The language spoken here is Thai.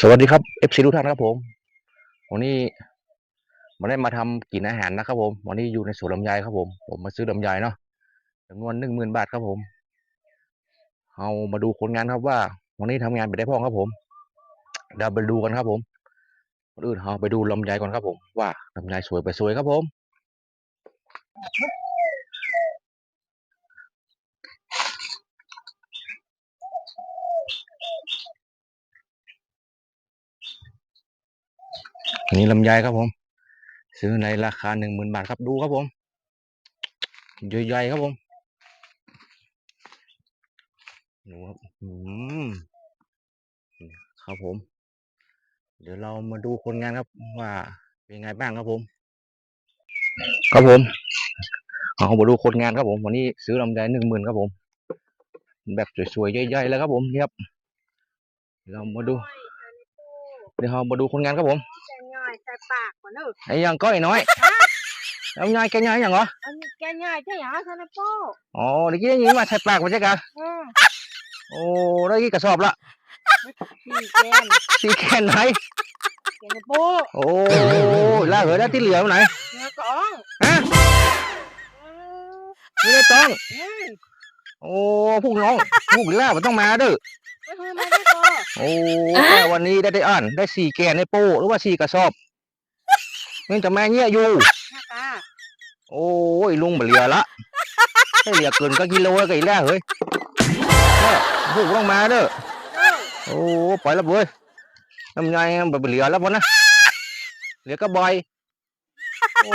สวัสดีครับ FC ทุกท่านครับผม วันนี้มาได้มาทำกินอาหารนะครับผม วันนี้อยู่ในสวนลำไยครับผม ผมมาซื้อลำไยเนาะจำนวนหนึ่งหมื่นบาทครับผม เอามาดูผลงานครับว่า วันนี้ทำงานไปได้พ่องครับผมเดี๋ยวไปดูกันครับผมก่อนอื่นเราไปดูลำไยก่อนครับผม ว่าลำไยสวยไปสวยครับผม อันนี้ลำไยครับผม ซื้อในราคาหนึ่งหมื่นบาทครับดูครับผมใหญ่ๆครับผมดูครับอืมครับผม เดี๋ยวเรามาดูคนงานครับว่าเป็นไงบ้างครับผม ครับผมเอามาดูคนงานครับผม วันนี้ซื้อลำไยหนึ่งหมื่นครับผม แบบสวยๆใหญ่ๆแล้วครับผมนี่ครับเรามาดู เดี๋ยวเรามาดูคนงานครับผม ปากกว่าเนอะไอ้ยังก้อยน้อยลำไยแกใหญ่ยังเหรออันนี้แกง่ายใช่หรอท่านนะโป้อ๋อเมื่อกี้อย่างนี้มาใส่ปากมาใช่กันอืมโอ้ได้กี่กระสอบละพี่แกนสีแค่ไหนแกนะโป้โอ้ล่าเหลือได้ที่เหลือไหนเนื้อกองฮะอืมไม่ได้ต้องอืมโอ้พวกน้องพวกล่ามันต้องมาเด้อไม่คือมาได้โป้โอ้แต่วันนี้ได้ได้อ่านได้สี่แกนในโป้หรือว่าสี่กระสอบ นี่จะแม่เงี้ยอยู่หน้าตาโอ้ยลุงมาเหลือละได้เหลือเกินก็กิโลแล้วก็อีกแล้วเฮ้ยเออพวกต้องมาเด้อเออโอ้ปล่อยแล้วเว้ยน้ำไงแบบเหลือแล้วพอนะเหลือก็บอยโอ้